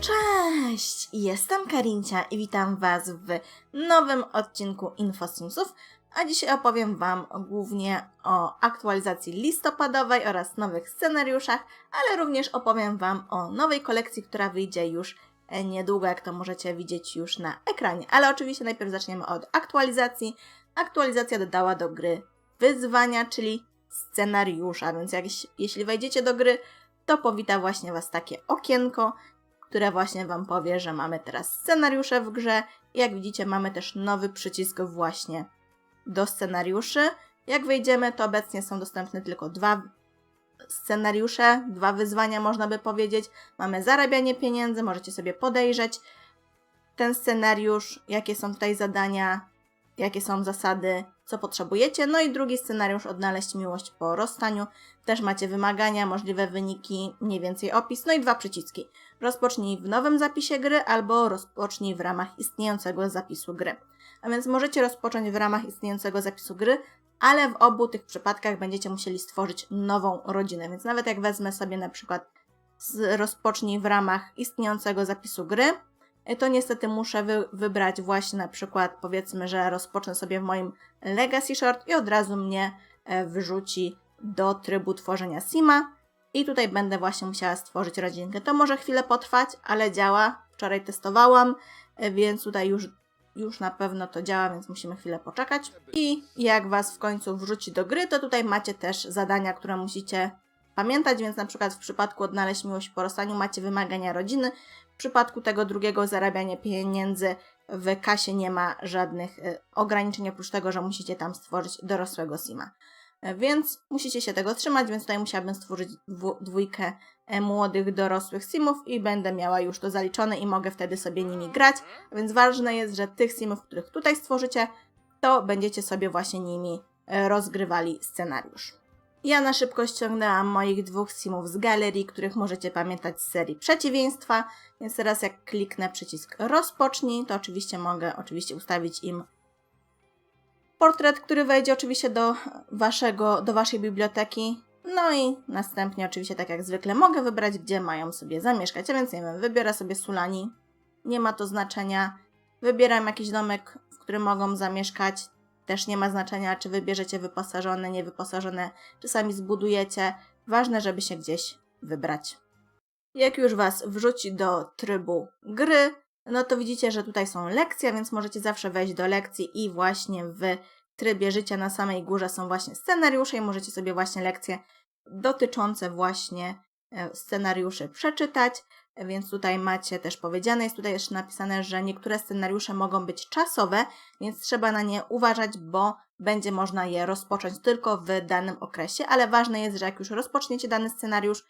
Cześć! Jestem Karincia i witam Was w nowym odcinku InfoSimsów, a dzisiaj opowiem Wam głównie o aktualizacji listopadowej oraz nowych scenariuszach, ale również opowiem Wam o nowej kolekcji, która wyjdzie już e, niedługo, jak to możecie widzieć już na ekranie. Ale oczywiście najpierw zaczniemy od aktualizacji. Aktualizacja dodała do gry wyzwania, czyli scenariusza, więc jak, jeśli wejdziecie do gry, to powita właśnie Was takie okienko, które właśnie Wam powie, że mamy teraz scenariusze w grze. Jak widzicie, mamy też nowy przycisk właśnie do scenariuszy. Jak wejdziemy, to obecnie są dostępne tylko dwa scenariusze, dwa wyzwania, można by powiedzieć. Mamy zarabianie pieniędzy, możecie sobie podejrzeć ten scenariusz, jakie są tutaj zadania, jakie są zasady, co potrzebujecie. No i drugi scenariusz, odnaleźć miłość po rozstaniu. Też macie wymagania, możliwe wyniki, mniej więcej opis, no i dwa przyciski. Rozpocznij w nowym zapisie gry albo rozpocznij w ramach istniejącego zapisu gry. A więc możecie rozpocząć w ramach istniejącego zapisu gry, ale w obu tych przypadkach będziecie musieli stworzyć nową rodzinę. Więc nawet jak wezmę sobie na przykład rozpocznij w ramach istniejącego zapisu gry, to niestety muszę wy wybrać właśnie na przykład, powiedzmy, że rozpocznę sobie w moim Legacy Short i od razu mnie e, wyrzuci do trybu tworzenia Sima. I tutaj będę właśnie musiała stworzyć rodzinkę. To może chwilę potrwać, ale działa. Wczoraj testowałam, e, więc tutaj już, już na pewno to działa, więc musimy chwilę poczekać. I jak Was w końcu wrzuci do gry, to tutaj macie też zadania, które musicie pamiętać, więc na przykład w przypadku odnaleźć miłość po rozstaniu macie wymagania rodziny, przypadku tego drugiego zarabiania pieniędzy w kasie nie ma żadnych e, ograniczeń, oprócz tego, że musicie tam stworzyć dorosłego sima. E, więc musicie się tego trzymać, więc tutaj musiałabym stworzyć dwójkę e, młodych, dorosłych simów i będę miała już to zaliczone i mogę wtedy sobie nimi grać. Więc ważne jest, że tych simów, których tutaj stworzycie, to będziecie sobie właśnie nimi rozgrywali scenariusz. Ja na szybko ściągnęłam moich dwóch simów z galerii, których możecie pamiętać z serii Przeciwieństwa, więc teraz jak kliknę przycisk rozpocznij, to oczywiście mogę oczywiście ustawić im portret, który wejdzie oczywiście do, waszego, do waszej biblioteki. No i następnie oczywiście tak jak zwykle mogę wybrać, gdzie mają sobie zamieszkać, a więc nie wiem, wybiorę sobie Sulani, nie ma to znaczenia. Wybieram jakiś domek, w którym mogą zamieszkać, też nie ma znaczenia, czy wybierzecie wyposażone, niewyposażone, czy sami zbudujecie. Ważne, żeby się gdzieś wybrać. Jak już Was wrzuci do trybu gry, no to widzicie, że tutaj są lekcje, więc możecie zawsze wejść do lekcji i właśnie w trybie życia na samej górze są właśnie scenariusze i możecie sobie właśnie lekcje dotyczące właśnie scenariuszy przeczytać. Więc tutaj macie też powiedziane, jest tutaj jeszcze napisane, że niektóre scenariusze mogą być czasowe, więc trzeba na nie uważać, bo będzie można je rozpocząć tylko w danym okresie, ale ważne jest, że jak już rozpoczniecie dany scenariusz,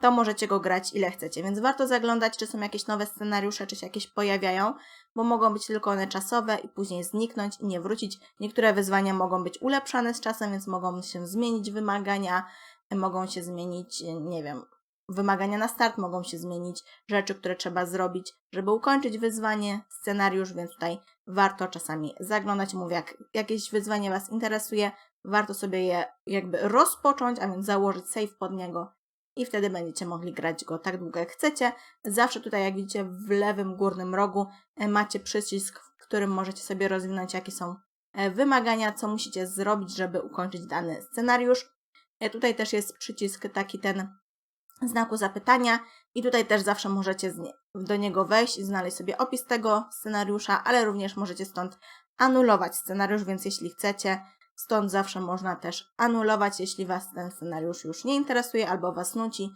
to możecie go grać ile chcecie, więc warto zaglądać, czy są jakieś nowe scenariusze, czy się jakieś pojawiają, bo mogą być tylko one czasowe i później zniknąć i nie wrócić. Niektóre wyzwania mogą być ulepszane z czasem, więc mogą się zmienić wymagania, mogą się zmienić, nie wiem, wymagania na start mogą się zmienić, rzeczy, które trzeba zrobić, żeby ukończyć wyzwanie, scenariusz, więc tutaj warto czasami zaglądać. Mówię, jak jakieś wyzwanie Was interesuje, warto sobie je jakby rozpocząć, a więc założyć save pod niego i wtedy będziecie mogli grać go tak długo jak chcecie. Zawsze tutaj, jak widzicie, w lewym górnym rogu e, macie przycisk, w którym możecie sobie rozwinąć, jakie są e, wymagania, co musicie zrobić, żeby ukończyć dany scenariusz. E, tutaj też jest przycisk taki ten znaku zapytania i tutaj też zawsze możecie do niego wejść i znaleźć sobie opis tego scenariusza, ale również możecie stąd anulować scenariusz, więc jeśli chcecie, stąd zawsze można też anulować, jeśli Was ten scenariusz już nie interesuje albo Was nuci,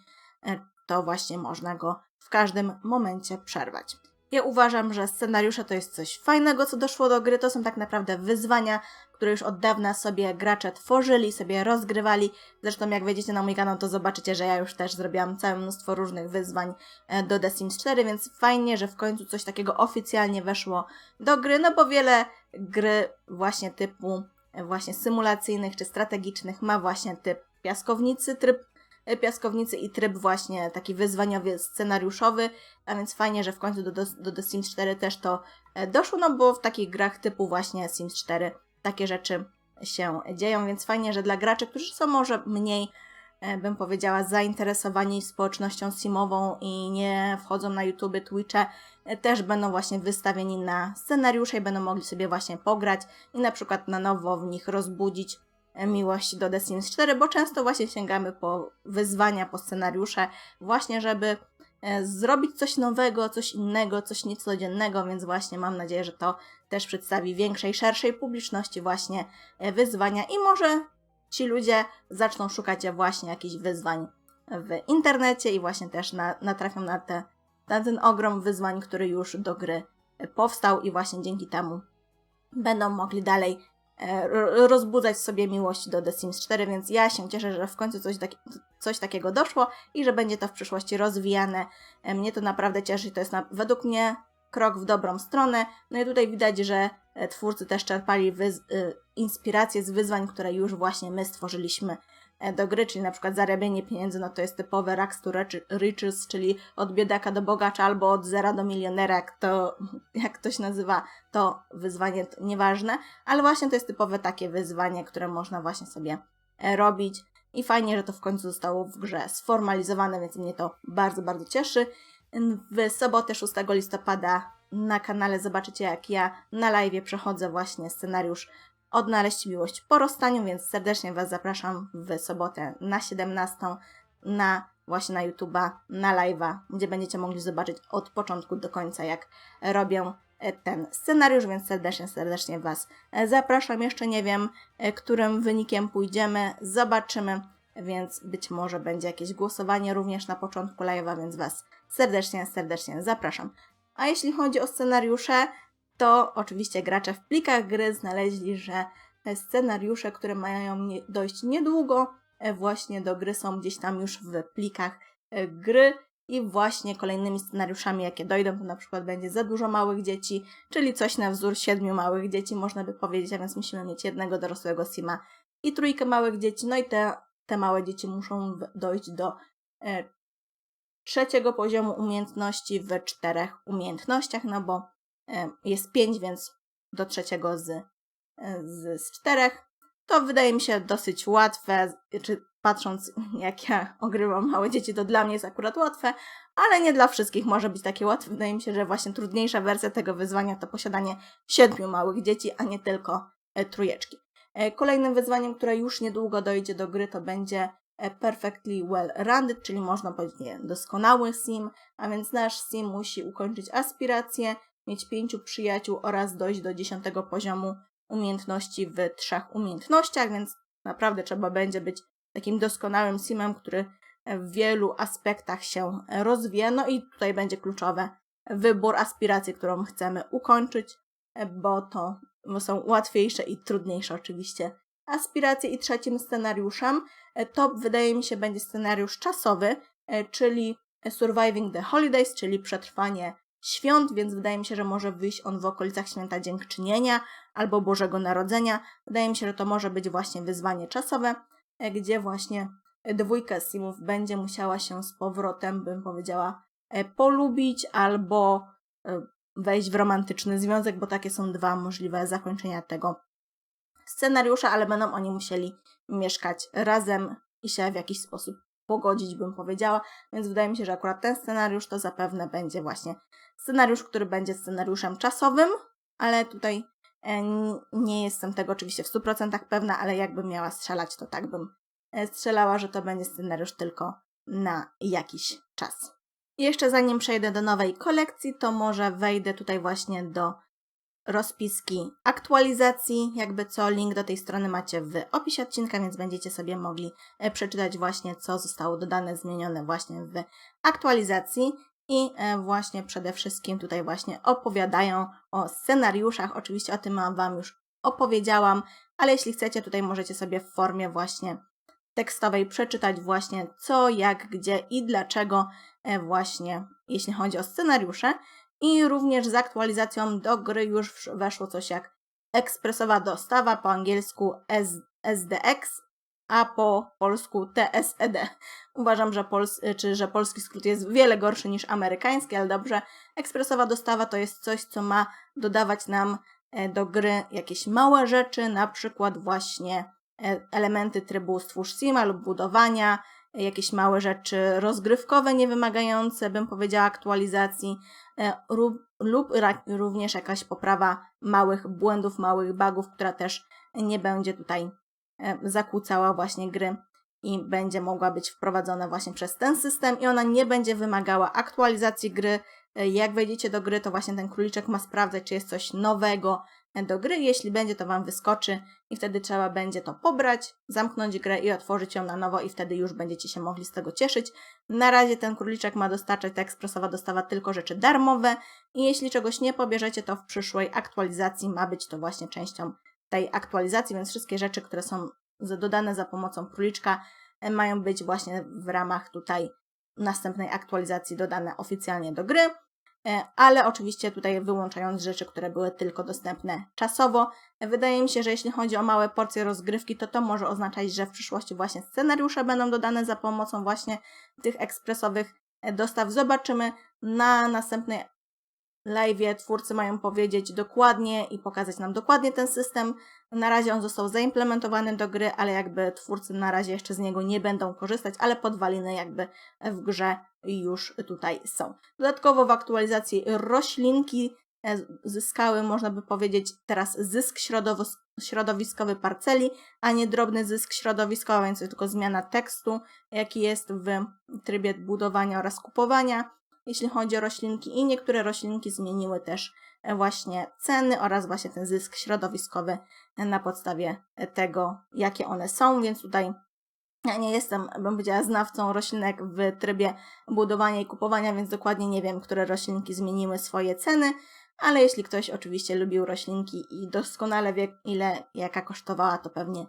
e, to właśnie można go w każdym momencie przerwać. Ja uważam, że scenariusze to jest coś fajnego, co doszło do gry. To są tak naprawdę wyzwania, które już od dawna sobie gracze tworzyli, sobie rozgrywali. Zresztą jak wejdziecie na mój kanał, to zobaczycie, że ja już też zrobiłam całe mnóstwo różnych wyzwań e, do The Sims 4, więc fajnie, że w końcu coś takiego oficjalnie weszło do gry, no bo wiele gry właśnie typu e, właśnie symulacyjnych czy strategicznych ma właśnie typ piaskownicy, tryb piaskownicy i tryb właśnie taki wyzwaniowy, scenariuszowy, a więc fajnie, że w końcu do, do, do The Sims 4 też to e, doszło, no bo w takich grach typu właśnie Sims 4 takie rzeczy się dzieją, więc fajnie, że dla graczy, którzy są może mniej e, bym powiedziała, zainteresowani społecznością simową i nie wchodzą na YouTube, Twitche, e, też będą właśnie wystawieni na scenariusze i będą mogli sobie właśnie pograć i na przykład na nowo w nich rozbudzić miłość do The Sims 4, bo często właśnie sięgamy po wyzwania, po scenariusze, właśnie żeby e, zrobić coś nowego, coś innego, coś niecodziennego, więc właśnie mam nadzieję, że to też przedstawi większej, szerszej publiczności właśnie e, wyzwania i może ci ludzie zaczną szukać właśnie jakichś wyzwań w internecie i właśnie też na, natrafią na, te, na ten ogrom wyzwań, który już do gry powstał i właśnie dzięki temu będą mogli dalej e, rozbudzać w sobie miłość do The Sims 4, więc ja się cieszę, że w końcu coś, coś takiego doszło i że będzie to w przyszłości rozwijane. E, Mnie to naprawdę cieszy to jest na, według mnie krok w dobrą stronę. No i tutaj widać, że e, twórcy też czerpali inspiracje z wyzwań, które już właśnie my stworzyliśmy e, do gry, czyli na przykład zarabianie pieniędzy, no to jest typowe Rags to Riches- Riches, czyli od biedaka do bogacza albo od zera do milionera, jak to, jak ktoś nazywa to wyzwanie, to nieważne, ale właśnie to jest typowe takie wyzwanie, które można właśnie sobie e, robić i fajnie, że to w końcu zostało w grze sformalizowane, więc mnie to bardzo, bardzo cieszy. W sobotę 6 listopada na kanale zobaczycie, jak ja na live przechodzę właśnie scenariusz Odnaleźć miłość po rozstaniu, więc serdecznie Was zapraszam w sobotę na 17 na właśnie na YouTube'a, na live'a, gdzie będziecie mogli zobaczyć od początku do końca, jak robię e, ten scenariusz, więc serdecznie, serdecznie Was e, zapraszam. Jeszcze nie wiem, e, którym wynikiem pójdziemy, zobaczymy, więc być może będzie jakieś głosowanie również na początku live'a, więc Was serdecznie, serdecznie zapraszam. A jeśli chodzi o scenariusze, to oczywiście gracze w plikach gry znaleźli, że scenariusze, które mają dojść niedługo, e, właśnie do gry są gdzieś tam już w plikach e, gry. I właśnie kolejnymi scenariuszami, jakie dojdą, to na przykład będzie za dużo małych dzieci, czyli coś na wzór siedmiu małych dzieci, można by powiedzieć, a więc musimy mieć jednego dorosłego sima i trójkę małych dzieci, no i te, te małe dzieci muszą dojść do e, trzeciego poziomu umiejętności w czterech umiejętnościach, no bo jest pięć, więc do trzeciego z, e, z, z czterech. To wydaje mi się dosyć łatwe, czy patrząc jak ja ogrywam małe dzieci, to dla mnie jest akurat łatwe, ale nie dla wszystkich może być takie łatwe. Wydaje mi się, że właśnie trudniejsza wersja tego wyzwania to posiadanie siedmiu małych dzieci, a nie tylko e, trójeczki. E, Kolejnym wyzwaniem, które już niedługo dojdzie do gry, to będzie Perfectly Well Rounded, czyli można powiedzieć nie, doskonały sim, a więc nasz sim musi ukończyć aspirację, mieć pięciu przyjaciół oraz dojść do dziesiątego poziomu umiejętności w trzech umiejętnościach, więc naprawdę trzeba będzie być takim doskonałym simem, który w wielu aspektach się rozwija. No i tutaj będzie kluczowe wybór aspiracji, którą chcemy ukończyć, bo to są łatwiejsze i trudniejsze oczywiście aspiracje. I trzecim scenariuszem to wydaje mi się będzie scenariusz czasowy, czyli Surviving the Holidays, czyli przetrwanie świąt, więc wydaje mi się, że może wyjść on w okolicach święta Dziękczynienia albo Bożego Narodzenia. Wydaje mi się, że to może być właśnie wyzwanie czasowe, e, gdzie właśnie dwójka simów będzie musiała się z powrotem, bym powiedziała, e, polubić albo e, wejść w romantyczny związek, bo takie są dwa możliwe zakończenia tego scenariusza, ale będą oni musieli mieszkać razem i się w jakiś sposób pogodzić, bym powiedziała. Więc wydaje mi się, że akurat ten scenariusz to zapewne będzie właśnie scenariusz, który będzie scenariuszem czasowym, ale tutaj e, nie jestem tego oczywiście w 100% pewna, ale jakbym miała strzelać, to tak bym e, strzelała, że to będzie scenariusz tylko na jakiś czas. I jeszcze zanim przejdę do nowej kolekcji, to może wejdę tutaj właśnie do rozpiski aktualizacji, jakby co, link do tej strony macie w opisie odcinka, więc będziecie sobie mogli e, przeczytać właśnie, co zostało dodane, zmienione właśnie w aktualizacji i e, właśnie przede wszystkim tutaj właśnie opowiadają o scenariuszach, oczywiście o tym Wam już opowiedziałam, ale jeśli chcecie, tutaj możecie sobie w formie właśnie tekstowej przeczytać właśnie co, jak, gdzie i dlaczego e, właśnie, jeśli chodzi o scenariusze. I również z aktualizacją do gry już weszło coś jak ekspresowa dostawa, po angielsku SDX, a po polsku TSED. Uważam, że, pols- czy, że polski skrót jest wiele gorszy niż amerykański, ale dobrze. Ekspresowa dostawa to jest coś, co ma dodawać nam e, do gry jakieś małe rzeczy, na przykład właśnie e, elementy trybu stwórz sima lub budowania, e, jakieś małe rzeczy rozgrywkowe, niewymagające, bym powiedziała, aktualizacji, lub również jakaś poprawa małych błędów, małych bugów, która też nie będzie tutaj zakłócała właśnie gry i będzie mogła być wprowadzona właśnie przez ten system i ona nie będzie wymagała aktualizacji gry. E, Jak wejdziecie do gry, to właśnie ten króliczek ma sprawdzać, czy jest coś nowego e, do gry. Jeśli będzie, to Wam wyskoczy i wtedy trzeba będzie to pobrać, zamknąć grę i otworzyć ją na nowo i wtedy już będziecie się mogli z tego cieszyć. Na razie ten króliczek ma dostarczać, ta ekspresowa dostawa tylko rzeczy darmowe i jeśli czegoś nie pobierzecie, to w przyszłej aktualizacji ma być to właśnie częścią tej aktualizacji, więc wszystkie rzeczy, które są dodane za pomocą króliczka e, mają być właśnie w ramach tutaj następnej aktualizacji dodane oficjalnie do gry, e, ale oczywiście tutaj wyłączając rzeczy, które były tylko dostępne czasowo. E, Wydaje mi się, że jeśli chodzi o małe porcje rozgrywki, to to może oznaczać, że w przyszłości właśnie scenariusze będą dodane za pomocą właśnie tych ekspresowych dostaw. Zobaczymy na następnej live twórcy mają powiedzieć dokładnie i pokazać nam dokładnie ten system. Na razie on został zaimplementowany do gry, ale jakby twórcy na razie jeszcze z niego nie będą korzystać, ale podwaliny jakby w grze już tutaj są. Dodatkowo w aktualizacji roślinki e, zyskały, można by powiedzieć, teraz zysk środowiskowy parceli, a nie drobny zysk środowiskowy, więc tylko zmiana tekstu, jaki jest w trybie budowania oraz kupowania jeśli chodzi o roślinki i niektóre roślinki zmieniły też e, właśnie ceny oraz właśnie ten zysk środowiskowy e, na podstawie e, tego, jakie one są, więc tutaj ja nie jestem, bym powiedziała, znawcą roślinek w trybie budowania i kupowania, więc dokładnie nie wiem, które roślinki zmieniły swoje ceny, ale jeśli ktoś oczywiście lubił roślinki i doskonale wie, ile jaka kosztowała, to pewnie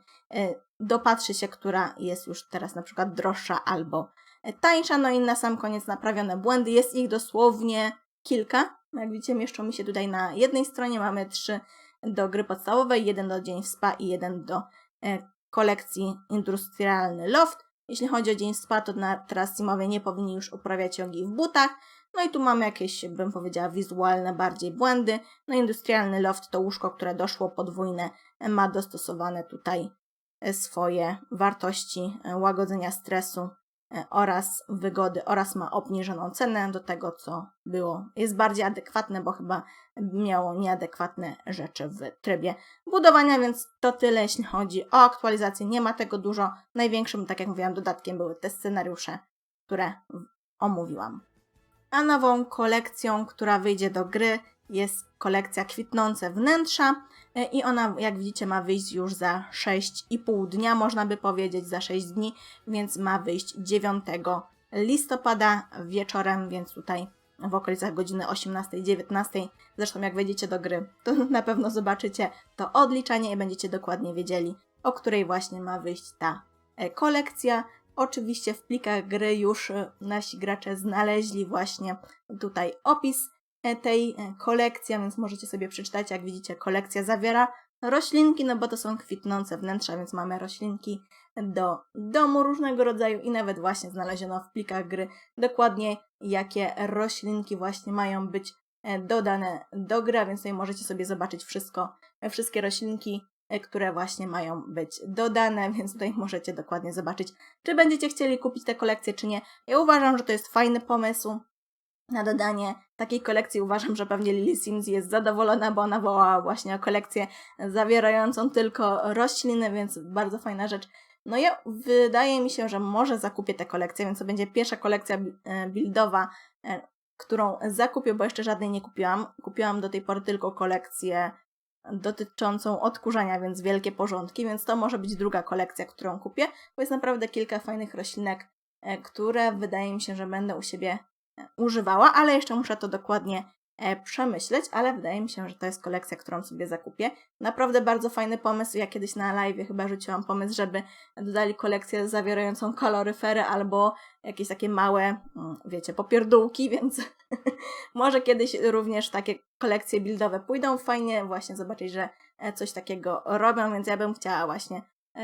dopatrzy się, która jest już teraz na przykład droższa albo tańsza. No i na sam koniec naprawione błędy. Jest ich dosłownie kilka. Jak widzicie, mieszczą mi się tutaj na jednej stronie. Mamy trzy do gry podstawowej, jeden do Dzień Spa i jeden do e, kolekcji Industrialny Loft. Jeśli chodzi o Dzień Spa, to na teraz Simowie nie powinni już uprawiać jogi w butach. No i tu mamy jakieś, bym powiedziała, wizualne bardziej błędy. No Industrialny Loft to łóżko, które doszło podwójne, e, ma dostosowane tutaj e, swoje wartości łagodzenia stresu oraz wygody oraz ma obniżoną cenę do tego, co było. Jest bardziej adekwatne, bo chyba miało nieadekwatne rzeczy w trybie budowania, więc to tyle, jeśli chodzi o aktualizację. Nie ma tego dużo. Największym, tak jak mówiłam, dodatkiem były te scenariusze, które omówiłam. A nową kolekcją, która wyjdzie do gry, jest kolekcja Kwitnące Wnętrza e, i ona, jak widzicie, ma wyjść już za 6,5 dnia, można by powiedzieć, za 6 dni, więc ma wyjść 9 listopada wieczorem, więc tutaj w okolicach godziny 18-19. Zresztą jak wejdziecie do gry, to na pewno zobaczycie to odliczanie i będziecie dokładnie wiedzieli, o której właśnie ma wyjść ta e, kolekcja. Oczywiście w plikach gry już e, nasi gracze znaleźli właśnie tutaj opis tej e, kolekcji, a więc możecie sobie przeczytać, jak widzicie, kolekcja zawiera roślinki, no bo to są kwitnące wnętrza, więc mamy roślinki do domu różnego rodzaju i nawet właśnie znaleziono w plikach gry dokładnie jakie roślinki właśnie mają być e, dodane do gry, więc tutaj możecie sobie zobaczyć wszystko, wszystkie roślinki, e, które właśnie mają być dodane, więc tutaj możecie dokładnie zobaczyć, czy będziecie chcieli kupić tę kolekcję, czy nie. Ja uważam, że to jest fajny pomysł na dodanie takiej kolekcji. Uważam, że pewnie Lily Sims jest zadowolona, bo ona wołała właśnie o kolekcję zawierającą tylko rośliny, więc bardzo fajna rzecz. No ja wydaje mi się, że może zakupię tę kolekcję, więc to będzie pierwsza kolekcja e, buildowa, e, którą zakupię, bo jeszcze żadnej nie kupiłam. Kupiłam do tej pory tylko kolekcję dotyczącą odkurzania, więc wielkie porządki, więc to może być druga kolekcja, którą kupię, bo jest naprawdę kilka fajnych roślinek, e, które wydaje mi się, że będę u siebie używała, ale jeszcze muszę to dokładnie e, przemyśleć, ale wydaje mi się, że to jest kolekcja, którą sobie zakupię. Naprawdę bardzo fajny pomysł. Ja kiedyś na live chyba rzuciłam pomysł, żeby dodali kolekcję zawierającą kaloryfery albo jakieś takie małe, mm, wiecie, popierdółki, więc może kiedyś również takie kolekcje buildowe pójdą. Fajnie właśnie zobaczyć, że e, coś takiego robią, więc ja bym chciała właśnie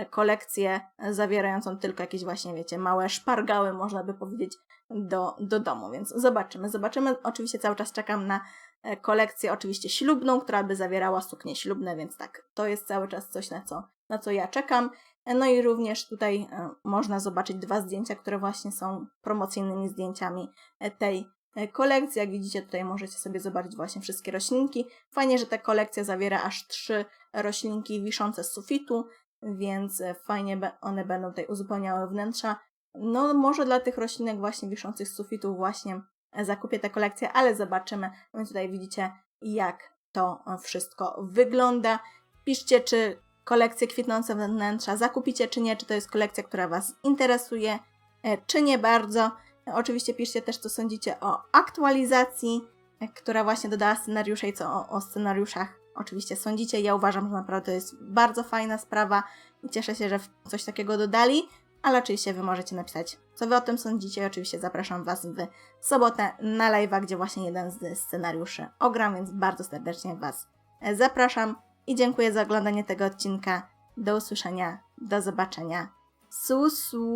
kolekcję e, zawierającą tylko jakieś właśnie, wiecie, małe szpargały, można by powiedzieć, do, do domu, więc zobaczymy. Zobaczymy. Oczywiście cały czas czekam na e, kolekcję oczywiście ślubną, która by zawierała suknie ślubne, więc tak, to jest cały czas coś, na co, na co ja czekam. No i również tutaj e, można zobaczyć dwa zdjęcia, które właśnie są promocyjnymi zdjęciami e, tej e, kolekcji. Jak widzicie, tutaj możecie sobie zobaczyć właśnie wszystkie roślinki. Fajnie, że ta kolekcja zawiera aż trzy roślinki wiszące z sufitu, więc e, fajnie one będą tutaj uzupełniały wnętrza. No może dla tych roślinek właśnie wiszących z sufitu właśnie e, zakupię tę kolekcję, ale zobaczymy. Więc tutaj widzicie, jak to e, wszystko wygląda. Piszcie, czy kolekcje kwitnące wnętrza zakupicie, czy nie, czy to jest kolekcja, która Was interesuje, czy nie bardzo. Oczywiście piszcie też, co sądzicie o aktualizacji, która właśnie dodała scenariusze i co o, o scenariuszach oczywiście sądzicie. Ja uważam, że naprawdę to jest bardzo fajna sprawa i cieszę się, że coś takiego dodali, ale oczywiście Wy możecie napisać, co Wy o tym sądzicie. Oczywiście zapraszam Was w sobotę na live'a, gdzie właśnie jeden z scenariuszy ogram, więc bardzo serdecznie Was zapraszam i dziękuję za oglądanie tego odcinka. Do usłyszenia, do zobaczenia. Susu!